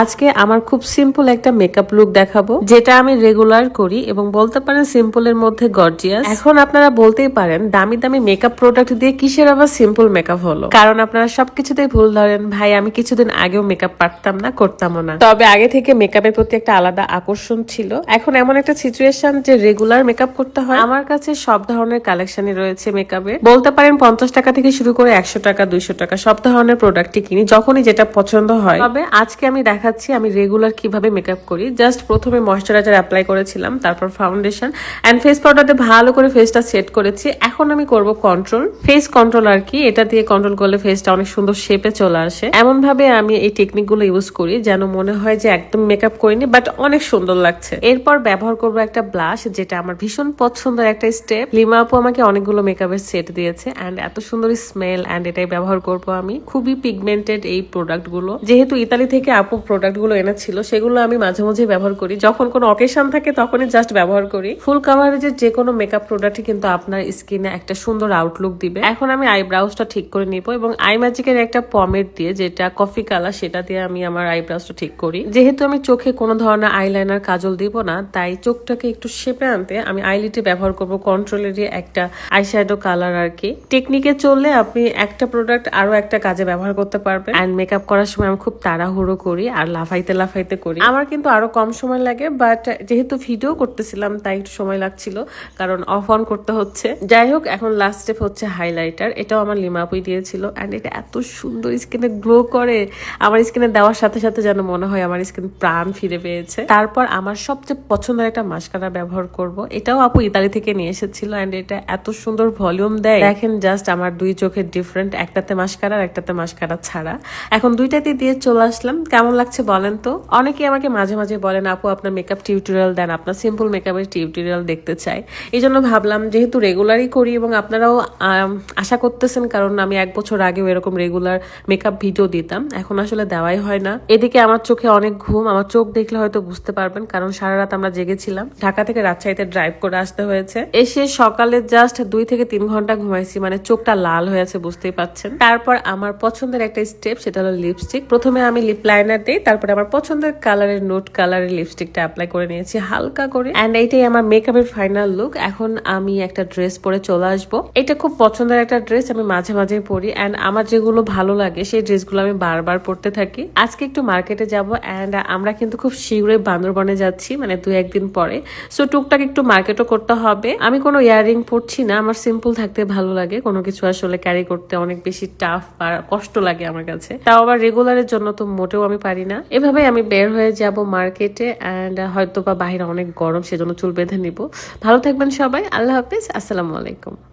আজকে আমার খুব সিম্পল একটা মেকআপ লুক দেখাবো, যেটা আমি রেগুলার করি এবং বলতে পারেন সিম্পলের মধ্যে গর্জিয়াস এখন আপনারা বলতেই পারেন, দামি দামি মেকআপ প্রোডাক্ট দিয়ে কিসের আবার সিম্পল মেকআপ হলো? কারণ আপনারা সবকিছুতেই ভুল ধরেন। ভাই, আমি কিছুদিন আগেও মেকআপ পারতাম না, করতামও না। তবে আগে থেকে মেকআপের প্রতি একটা আলাদা আকর্ষণ ছিল। এখন এমন একটা সিচুয়েশন যে রেগুলার মেকআপ করতে হয়। আমার কাছে সব ধরনের কালেকশনই রয়েছে মেকআপের বলতে পারেন পঞ্চাশ টাকা থেকে শুরু করে একশো টাকা, দুইশো টাকা সব ধরনের প্রোডাক্টই কিনি, যখনই যেটা পছন্দ হয়। তবে আজকে আমি দেখাচ্ছি, আমি রেগুলার কীভাবে মেকআপ করি। জাস্ট প্রথমে ময়শ্চারাইজার অ্যাপ্লাই করেছিলাম, তারপর ফাউন্ডেশন অ্যান্ড ফেস পাউডারতে ভালো করে ফেসটা সেট করেছি। এখন আমি করব কন্ট্রোল ফেস কন্ট্রোল আর কি, এটা দিয়ে কন্ট্রোল করলে ফেসটা অনেক সুন্দর শেপে চলে আসে। এমন ভাবে আমি এই টেকনিকগুলো ইউজ করি, যেন মনে হয় যে একদম মেকআপ করিনি বাট অনেক সুন্দর লাগছে। এরপর ব্যবহার করব একটা ব্লাশ যেটা আমার ভীষণ পছন্দের একটা স্টেপ লিমা আপু আমাকে অনেকগুলো মেকআপের সেট দিয়েছে অ্যান্ড এত সুন্দর স্মেল অ্যান্ড এটাই ব্যবহার করব আমি। খুবই পিগমেন্টেড এই প্রোডাক্টগুলো। যেহেতু ইতালি থেকে আপু প্রোডাক্টগুলো এনেছিল সেগুলো আমি মাঝে মাঝে ব্যবহার করি। যখন কোনো অকেশন থাকে, তখনই জাস্ট ব্যবহার করি। ফুল কাভারেজের যে কোনো মেকআপ প্রোডাক্টই কিন্তু আপনার স্কিনে একটা সুন্দর আউটলুক দিবে। এখন আমি আইব্রাউজটা ঠিক করে নিব এবং আই ম্যাজিকের একটা পমেট দিয়ে, যেটা কফি কালার সেটা দিয়ে আমি আমার আইব্রাউজটা ঠিক করি। যেহেতু আমি চোখে কোনো ধরনের আইলাইনার কাজল দিব না, তাই চোখটাকে একটু শেপে আনতে আমি আইলিটে ব্যবহার করব। কন্ট্রোলেরই একটা আইশ্যাডো কালার আর কি টেকনিকে চললে আপনি একটা প্রোডাক্ট আরও একটা কাজে ব্যবহার করতে পারবেন। অ্যান্ড মেকআপ করার সময় আমি খুব তাড়াহুড়ো করি। আর লাফাইতে লাফাইতে করি। আমার কিন্তু আরও কম সময় লাগে বাট যেহেতু ভিডিও করতেছিলাম, তাই একটু সময় লাগছিল, কারণ অফ অন করতে হচ্ছে। যাই হোক, এখন লাস্ট স্টেপ হচ্ছে হাইলাইটার এটাও আমার লিমাপুই দিয়েছিল অ্যান্ড এটা এত সুন্দর স্কিনে গ্লো করে। আমার স্কিনে দেওয়ার সাথে সাথে যেন মনে হয় আমার স্কিন প্রাণ ফিরে পেয়েছে। তারপর আমার সবচেয়ে পছন্দের একটা মাস্কারা ব্যবহার করব। এটাও আপু ইতালি থেকে নিয়ে এসেছিল অ্যান্ড এটা এত সুন্দর ভলিউম দেয়। দেখেন জাস্ট আমার দুই চোখের ডিফারেন্ট একটাতে মাস্কারা আর একটাতে মাস্কারা ছাড়া। এখন দুইটাতে দিয়ে চলে আসলাম। কেমন লাগছে বলেন তো? অনেকে আমাকে মাঝে মাঝে বলেন, আপু, আপনার মেকআপ টিউটোরিয়াল দেন, আপনার সিম্পল মেকআপের টিউটোরিয়াল দেখতে চাই। এই জন্য ভাবলাম, যেহেতু রেগুলারই করি এবং আপনারাও আশা করতেছেন, কারণ আমি এক বছর আগেও এরকম রেগুলার মেকআপ ভিডিও দিতাম, এখন আসলে দেওয়াই হয় না। এদিকে আমার চোখে অনেক ঘুম, আমার চোখ দেখলে হয়তো বুঝতে পারবেন, কারণ সারা রাত আমরা জেগেছিলাম। ঢাকা থেকে রাজশাহীতে ড্রাইভ করে আসতে হয়েছে। এসে সকালে জাস্ট দুই থেকে তিন ঘণ্টা ঘুমাইছি মানে চোখটা লাল হয়েছে, বুঝতেই পারছেন। তারপর আমার পছন্দের একটা স্টেপ সেটা হলো লিপস্টিক প্রথমে আমি লিপ লাইনার দিই তারপরে আমার পছন্দের কালারের নোট কালারের লিপস্টিকটা অ্যাপ্লাই করে নিয়েছি হালকা করে। অ্যান্ড এইটাই আমার মেকআপের ফাইনাল লুক এখন আমি একটা ড্রেস পরে চলে আসব। এটা খুব পছন্দের একটা ড্রেস আমি মাঝে মাঝে পরি। অ্যান্ড আমার যেগুলো ভালো লাগে, সেই ড্রেসগুলো আমি বারবার পরতে থাকি। আজকে একটু মার্কেটে যাব অ্যান্ড আমরা কিন্তু খুব শীঘ্রই বান্দরবনে যাচ্ছি মানে দু একদিন পরে। সো টুকটাক একটু মার্কেটও করতে হবে। আমি কোনো ইয়াররিং পরছি না, আমার সিম্পল থাকতে ভালো লাগে। কোনো কিছু আসলে ক্যারি করতে অনেক বেশি টাফ আর কষ্ট লাগে আমার কাছে। তাও আবার রেগুলারের জন্য তো মোটেও আমি পারি না এভাবে আমি বের হয়ে যাব মার্কেটে অ্যান্ড হয়তো বা বাহিরে অনেক গরম, সেজন্য চুল বেঁধে নিব। ভালো থাকবেন সবাই, আল্লাহ হাফিজ, আসসালামু আলাইকুম।